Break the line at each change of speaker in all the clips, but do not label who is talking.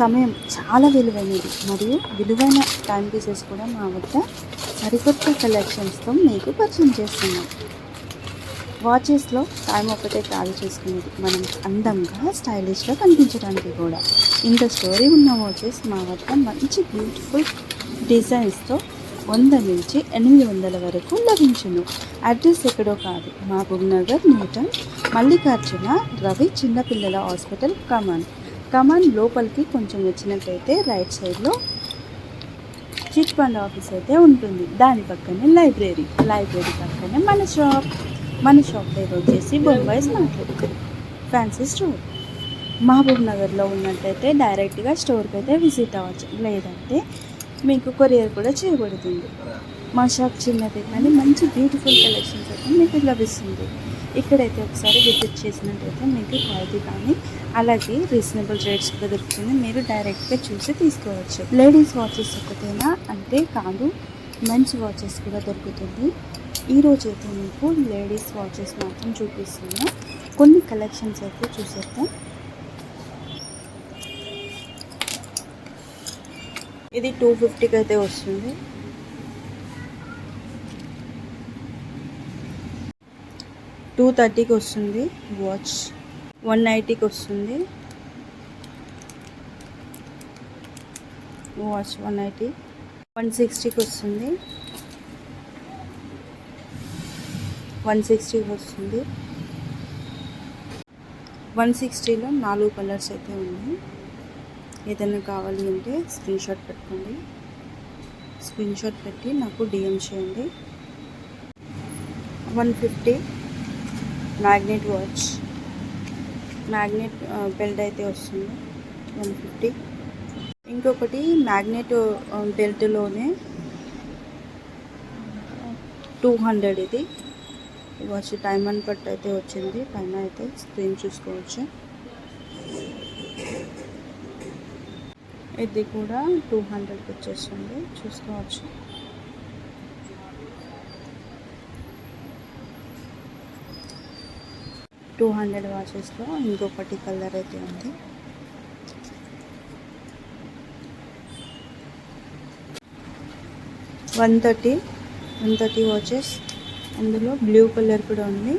సమయం చాలా విలువైనది. మరియు విలువైన టైం పీసెస్ కూడా మా వద్ద సరికొత్త కలెక్షన్స్తో మీకు పరిచయం చేస్తున్నాం. వాచెస్లో టైం ఒకటే కాల్ చేసుకునేది. మనం అందంగా స్టైలిష్గా కనిపించడానికి కూడా. ఇంత స్టోరీ ఉన్న వాచెస్ మా వద్ద మంచి బ్యూటిఫుల్ డిజైన్స్తో వంద నుంచి ఎనిమిది వందల వరకు లభించును. అడ్రస్ ఎక్కడో కాదు. మహబూబ్ నగర్ న్యూటన్ మల్లికార్జున రవి చిన్నపిల్లల హాస్పిటల్ కమాన్ కమాన్ లోపలికి కొంచెం వచ్చినట్టయితే రైట్ సైడ్లో చిట్ ఫండ్ ఆఫీస్ అయితే ఉంటుంది. దాని పక్కనే లైబ్రరీ. లైబ్రరీ పక్కనే మన షాప్. మన షాప్ పేరు వచ్చేసి బొంబాయి స్మార్ట్ ఫ్యాన్సీ స్టోర్. మహబూబ్ నగర్లో ఉన్నట్టయితే డైరెక్ట్గా స్టోర్కి అయితే విజిట్ అవ్వచ్చు. లేదంటే మీకు కొరియర్ కూడా చేయబడుతుంది. మా షాప్ చిన్నది కానీ మంచి బ్యూటిఫుల్ కలెక్షన్స్ అయితే మీకు లభిస్తుంది. ఇక్కడైతే ఒకసారి విజిట్ చేసినట్టయితే మీకు క్వాలిటీ కానీ అలాగే రీజనబుల్ రేట్స్ కూడా దొరుకుతుంది. మీరు డైరెక్ట్గా చూసి తీసుకోవచ్చు. లేడీస్ వాచెస్ ఒకటేనా? అంటే కాదు మెన్స్ వాచెస్ కూడా దొరుకుతుంది. ఈరోజు అయితే మీకు లేడీస్ వాచెస్ మాత్రం చూపిస్తున్నా. కొన్ని కలెక్షన్స్ అయితే చూసేద్దాం. ఇది టూ ఫిఫ్టీకి అయితే వస్తుంది. టూ థర్టీకి వస్తుంది వాచ్. వన్ నైంటీకి వస్తుంది వాచ్ వన్ నైంటీ. వన్ సిక్స్టీకి వస్తుంది వన్ సిక్స్టీకి వస్తుంది వన్ సిక్స్టీలో నాలుగు కలర్స్ అయితే ఉన్నాయి. ఏదైనా కావాలి అంటే స్క్రీన్ షాట్ పెట్టుకోండి. స్క్రీన్ షాట్ పెట్టి నాకు డిఎం చేయండి. One fifty magnet watch. Magnet belt అయితే వస్తుంది. One fifty. ఇంకొకటి మ్యాగ్నెట్ బెల్ట్లోనే టూ హండ్రెడ్ ఇది. వాచ్ టైమ్ అండ్ అయితే వచ్చింది. పైన అయితే స్క్రీన్ చూసుకోవచ్చు. ఇది కూడా టూ హండ్రెడ్కి వచ్చేస్తుంది. చూసుకోవచ్చు. టూ హండ్రెడ్ వాచెస్లో ఇంకొకటి కలర్ అయితే ఉంది. One thirty one thirty watches. అందులో బ్లూ కలర్ కూడా ఉంది.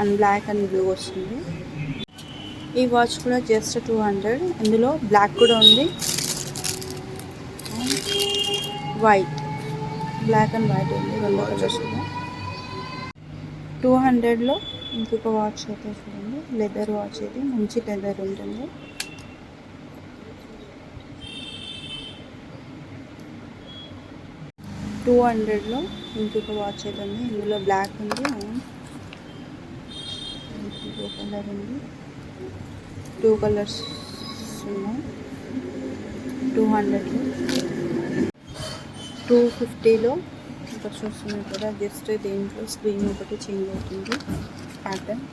అండ్ బ్లాక్ అండ్ బ్లూ వస్తుంది. ఈ వాచ్ కూడా జస్ట్ టూ హండ్రెడ్. ఇందులో బ్లాక్ కూడా ఉంది. వైట్ బ్లాక్ అండ్ వైట్ ఉంది. రెండు కలర్స్ కూడా. టూ హండ్రెడ్లో ఇంకొక వాచ్ అయితే చూడండి. లెదర్ వాచ్ ఇది. మంచి లెదర్ ఉంటుంది. టూ హండ్రెడ్లో ఇంకొక వాచ్ అయితే ఉంది. ఇందులో బ్లాక్ ఉంది. అండ్ ఇంకో కలర్ ఉంది. టూ కలర్స్ ఉన్నాయి. టూ హండ్రెడ్లో టూ ఫిఫ్టీలో ఇంకా చూస్తున్నారు కదా. జస్ట్ దీంట్లో స్క్రీన్ ఒకటి చేంజ్ అవుతుంది. ప్యాటర్న్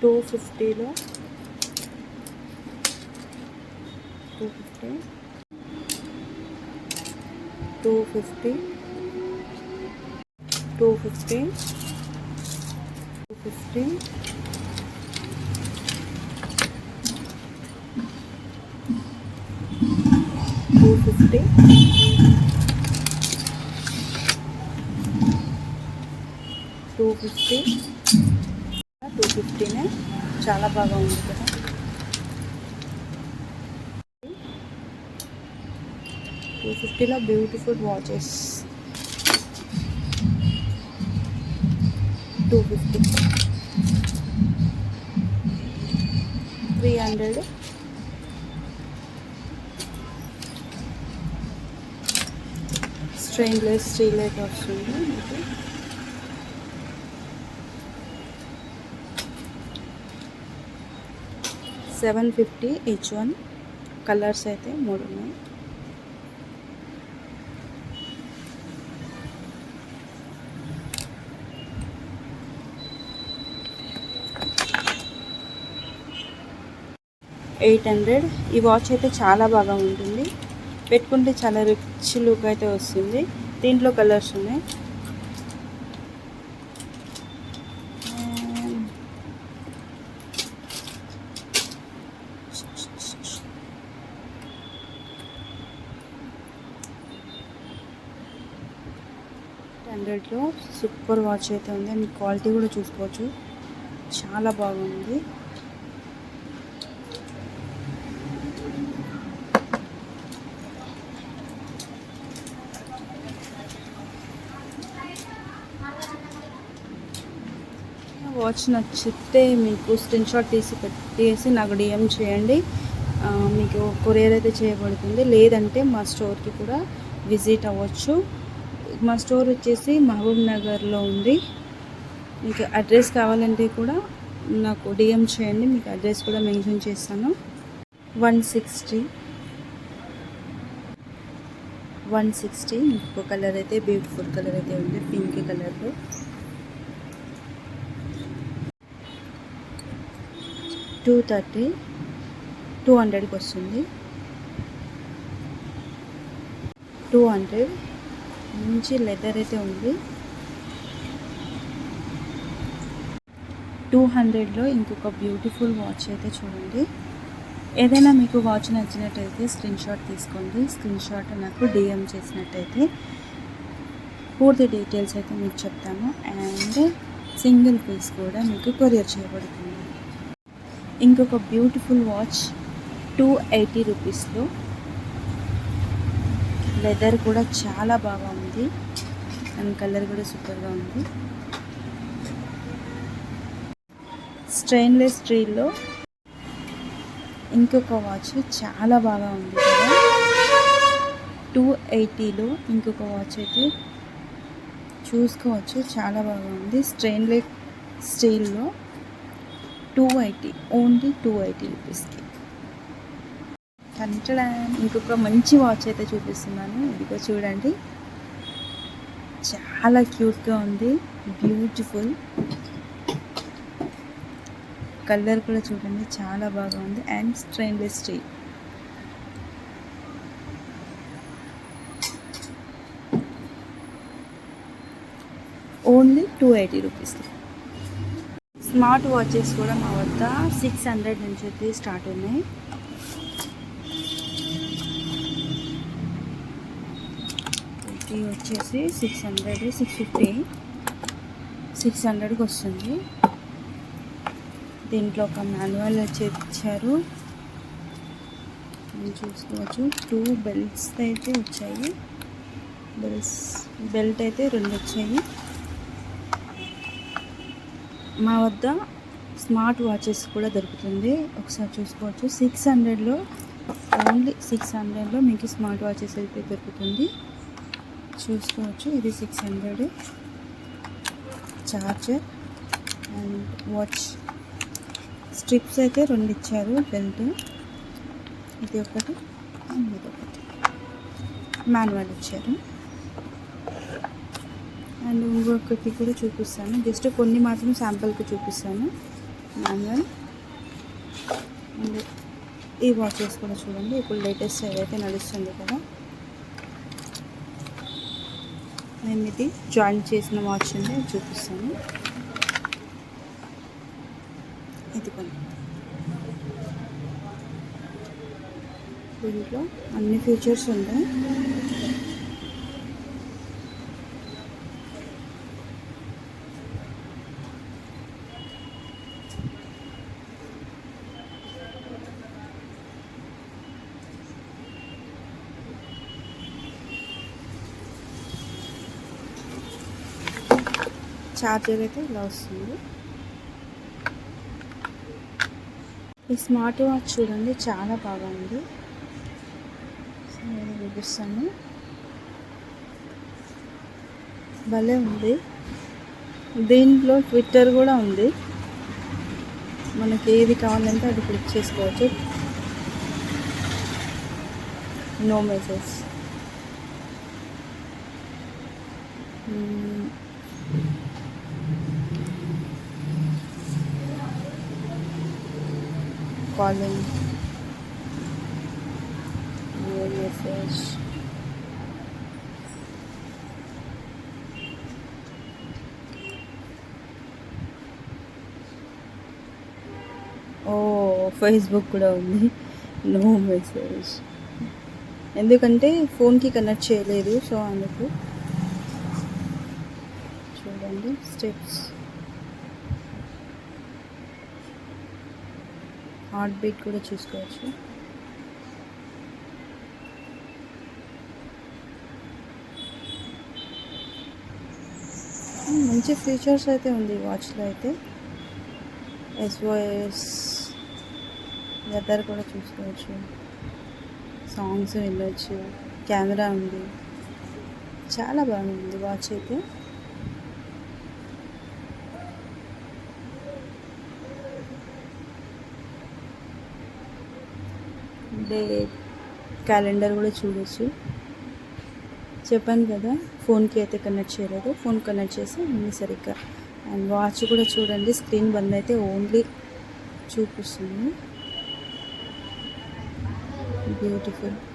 టూ ఫిఫ్టీలో two fifty two fifty two fifty two fifty two fifty two fifty two fifty చాలా బాగా ఉంది కదా. టూ ఫిఫ్టీలో beautiful watches two fifty three hundred stainless steel అయితే వస్తుంది seven fifty each one colours అయితే మూడు ఉన్నాయి ఎయిట్ హండ్రెడ్. ఈ వాచ్ అయితే చాలా బాగా ఉంటుంది. పెట్టుకుంటే చాలా రిచ్ లుక్ అయితే వస్తుంది. దీంట్లో కలర్స్ ఉన్నాయి హండ్రెడ్లో సూపర్ వాచ్ అయితే ఉంది. అండ్ క్వాలిటీ కూడా చూసుకోవచ్చు. చాలా బాగుంది. వాచ్ నచ్చితే మీకు స్క్రీన్ షాట్ తీసి పెట్టేసి నాకు డిఎం చేయండి. మీకు కొరియర్ అయితే చేయబడుతుంది. లేదంటే మా స్టోర్కి కూడా విజిట్ అవ్వచ్చు. మా స్టోర్ వచ్చేసి మహబూబ్ నగర్లో ఉంది. మీకు అడ్రస్ కావాలంటే కూడా నాకు డిఎం చేయండి. మీకు అడ్రస్ కూడా మెన్షన్ చేస్తాను. One sixty. One sixty. ఇంకో కలర్ అయితే బ్యూటిఫుల్ కలర్ అయితే ఉంది. పింక్ కలర్లో. Two thirty. టూ హండ్రెడ్కి వస్తుంది. Two hundred. మంచి లెదర్ అయితే ఉంది. టూ హండ్రెడ్లో ఇంకొక బ్యూటిఫుల్ వాచ్ అయితే చూడండి. ఏదైనా మీకు వాచ్ నచ్చినట్టయితే స్క్రీన్ షాట్ తీసుకోండి. స్క్రీన్ షాట్ నాకు డిఎం చేసినట్టయితే పూర్తి డీటెయిల్స్ అయితే మీకు చెప్తాను. అండ్ సింగిల్ పీస్ కూడా మీకు కొరియర్ చేయబడుతుంది. ఇంకొక బ్యూటిఫుల్ వాచ్ టూ ఎయిటీ రూపీస్లో లెదర్ కూడా చాలా బాగా ఉంది అండ్ కలర్ కూడా సూపర్గా ఉంది. స్టెయిన్లెస్ స్టీల్లో ఇంకొక వాచ్ చాలా బాగా ఉంది కదా. టూ ఎయిటీలో ఇంకొక వాచ్ అయితే చూసుకోవచ్చు. చాలా బాగా ఉంది. Stainless స్టీల్లో two eighty only two eighty రూపీస్కి కంటడా ఇంకొక మంచి వాచ్ అయితే చూపిస్తున్నాను. ఇదిగో చూడండి. చాలా క్యూట్గా ఉంది. బ్యూటిఫుల్. కలర్ కూడా చూడండి. చాలా బాగా ఉంది. And stainless steel. Only two eighty rupees smart watches కూడా మా వద్ద సిక్స్ హండ్రెడ్ నుంచి అయితే స్టార్ట్ ఉన్నాయి. ఇది వచ్చేసి six hundred six fifty six హండ్రెడ్కి వస్తుంది. దీంట్లో ఒక మాన్యువల్ వచ్చి ఇచ్చారు చూసుకోవచ్చు. టూ బెల్ట్స్ అయితే వచ్చాయి. బెల్ట్స్ బెల్ట్ అయితే రెండు వచ్చాయి. మా వద్ద స్మార్ట్ వాచెస్ కూడా దొరుకుతుంది. ఒకసారి చూసుకోవచ్చు. సిక్స్ హండ్రెడ్లో ఓన్లీ సిక్స్ హండ్రెడ్లో మీకు స్మార్ట్ వాచెస్ అయితే దొరుకుతుంది. చూసుకోవచ్చు. ఇది six hundred. Charger and watch. Strips అయితే రెండు ఇచ్చారు బెల్ట్. ఇది ఒకటి అండ్ ఇది ఒకటి. మాన్యువల్ ఇచ్చారు. అండ్ ఇంకొకటి కూడా చూపిస్తాను. జస్ట్ కొన్ని మాత్రం శాంపుల్కి చూపిస్తాను. మాన్యువల్. అండ్ ఈ వాచెస్ కూడా చూడండి. ఇప్పుడు లేటెస్ట్ ఏదైతే నడుస్తుంది కదా నేను ఇది జాయిన్ చేసిన వాచ్ చూపిస్తాను. ఇది దీంట్లో అన్ని ఫీచర్స్ ఉంటాయి. ఛార్జర్ అయితే ఇలా వస్తుంది. ఈ స్మార్ట్ వాచ్ చూడండి చాలా బాగుంది. నేను చూపిస్తాను. భలే ఉంది. దీంట్లో ట్విట్టర్ కూడా ఉంది. మనకి ఏది కావాలంటే అది క్లిక్ చేసుకోవచ్చు. No message. Calling. Your message. ఓ ఫేస్బుక్ కూడా ఉంది. నో మెసేజ్ ఎందుకంటే ఫోన్కి కనెక్ట్ చేయలేదు సో అందుకు స్టెప్స్ హార్ట్ బీట్ కూడా చూసుకోవచ్చు. మంచి ఫీచర్స్ అయితే ఉంది వాచ్లో అయితే. ఎస్ఓఎస్ వెదర్ కూడా చూసుకోవచ్చు. సాంగ్స్ వినొచ్చు. కెమెరా ఉంది. చాలా బాగుంది వాచ్ అయితే. డే క్యాలెండర్ కూడా చూడొచ్చు. చెప్పాను కదా ఫోన్కి అయితే కనెక్ట్ చేయలేదు. ఫోన్ కనెక్ట్ చేసి అన్ని సరిగ్గా. అండ్ వాచ్ కూడా చూడండి స్క్రీన్ బంద్ అయితే ఓన్లీ చూపిస్తుంది. బ్యూటిఫుల్.